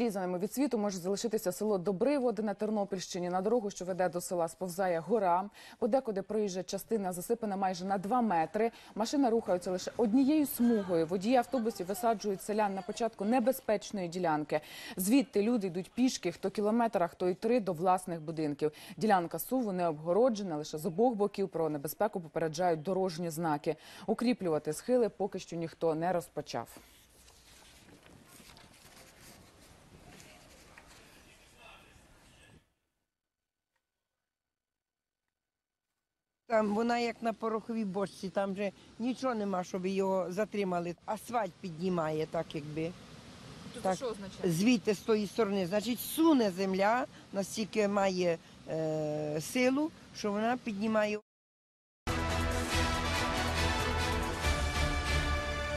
Різаними від світу може залишитися село Добриво, де на Тернопільщині на дорогу, що веде до села, сповзає гора. Подекуди проїжджа частина засипана майже на 2 метри. Машини рухаються лише однією смугою. Водії автобусів висаджують селян на початку небезпечної ділянки. Звідти люди йдуть пішки, хто кілометр, а хто й три до власних будинків. Ділянка суву не обгороджена, лише з обох боків про небезпеку попереджають дорожні знаки. Укріплювати схили поки що ніхто не розпочав. Там вона як на пороховій бочці, там вже нічого нема, щоб його затримали. Асфальт піднімає, так якби. Так. що означає? Звідти з тої сторони. Значить, суне земля, настільки має е, силу, що вона піднімає.